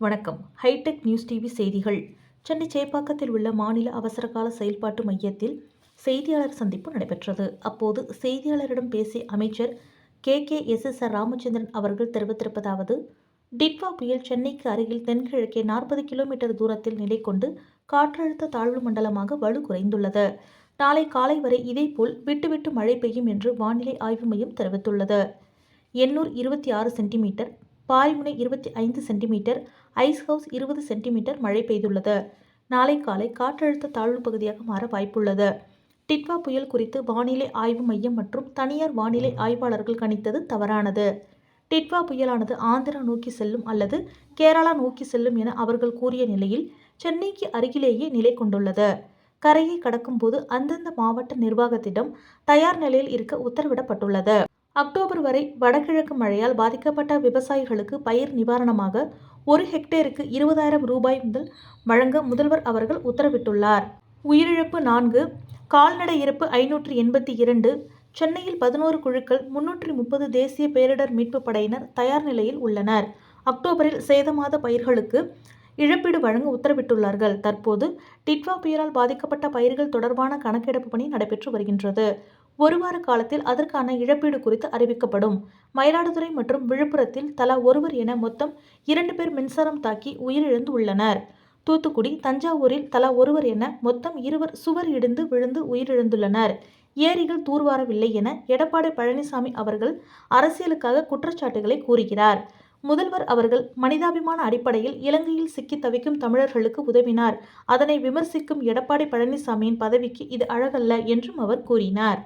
வணக்கம். Hitech news TV செய்திகள். சென்னை சேப்பாக்கத்தில் உள்ள மாநில அவசரகால செயல்பாட்டு மையத்தில் செய்தியாளர் சந்திப்பு நடைபெற்றது. அப்போது செய்தியாளரிடம் பேசிய அமைச்சர் K. K. S. S. R. Ramachandran அவர்கள் தெரிவித்திருப்பதாவது டிட்வா புயல் சென்னைக்கு அருகில் தென்கிழக்கே நாற்பது கிலோமீட்டர் தூரத்தில் நிலை கொண்டு காற்றழுத்த தாழ்வு மண்டலமாக வலு குறைந்துள்ளது நாளை காலை வரை இதேபோல் விட்டுவிட்டு மழை பெய்யும் என்று வானிலை ஆய்வு மையம் தெரிவித்துள்ளது. எண்ணூர் இருபத்தி ஆறு சென்டிமீட்டர் பாரிமுனை இருபத்தி ஐந்து சென்டிமீட்டர் ஐஸ் ஹவுஸ் இருபது சென்டிமீட்டர் மழை பெய்துள்ளது. நாளை காலை காற்றழுத்த தாழ்வு பகுதியாக மாற வாய்ப்புள்ளது. டிட்வா புயல் குறித்து வானிலை ஆய்வு மையம் மற்றும் தனியார் வானிலை ஆய்வாளர்கள் கணித்தது தவறானது. டிட்வா புயலானது ஆந்திரா நோக்கி செல்லும் அல்லது கேரளா நோக்கி செல்லும் என அவர்கள் கூறிய நிலையில் சென்னைக்கு அருகிலேயே நிலை கொண்டுள்ளது. கரையை கடக்கும்போது அந்தந்த மாவட்ட நிர்வாகத்திடம் தயார் நிலையில் இருக்க உத்தரவிடப்பட்டுள்ளது. அக்டோபர் வரை வடகிழக்கு மழையால் பாதிக்கப்பட்ட விவசாயிகளுக்கு பயிர் நிவாரணமாக ஒரு ஹெக்டேருக்கு இருபதாயிரம் ரூபாய் முதல் வழங்க முதல்வர் அவர்கள் உத்தரவிட்டுள்ளார். உயிரிழப்பு நான்கு கால்நடை இறப்பு ஐநூற்று எண்பத்தி இரண்டு சென்னையில் பதினோரு குழுக்கள் முன்னூற்றி முப்பது தேசிய பேரிடர் மீட்பு படையினர் தயார் நிலையில் உள்ளனர். அக்டோபரில் சேதமாத பயிர்களுக்கு இழப்பீடு வழங்க உத்தரவிட்டுள்ளார்கள். தற்போது டிட்வா புயலால் பாதிக்கப்பட்ட பயிர்கள் தொடர்பான கணக்கெடுப்பு பணி நடைபெற்று வருகின்றது. ஒரு வார காலத்தில் அதற்கான இழப்பீடு குறித்து அறிவிக்கப்படும். மயிலாடுதுறை மற்றும் விழுப்புரத்தில் தலா ஒருவர் என மொத்தம் இரண்டு பேர் மின்சாரம் தாக்கி உயிரிழந்து உள்ளனர் தூத்துக்குடி தஞ்சாவூரில் தலா ஒருவர் என மொத்தம் இருவர் சுவர் இடிந்து விழுந்து உயிரிழந்துள்ளனர். ஏரிகள் தூர்வாரவில்லை என எடப்பாடி பழனிசாமி அவர்கள் அரசியலுக்காக குற்றச்சாட்டுகளை கூறுகிறார். முதல்வர் அவர்கள் மனிதாபிமான அடிப்படையில் இலங்கையில் சிக்கி தவிக்கும் தமிழர்களுக்கு உதவினார். அதனை விமர்சிக்கும் எடப்பாடி பழனிசாமியின் பதவிக்கு இது அழகல்ல என்றும் அவர் கூறினார்.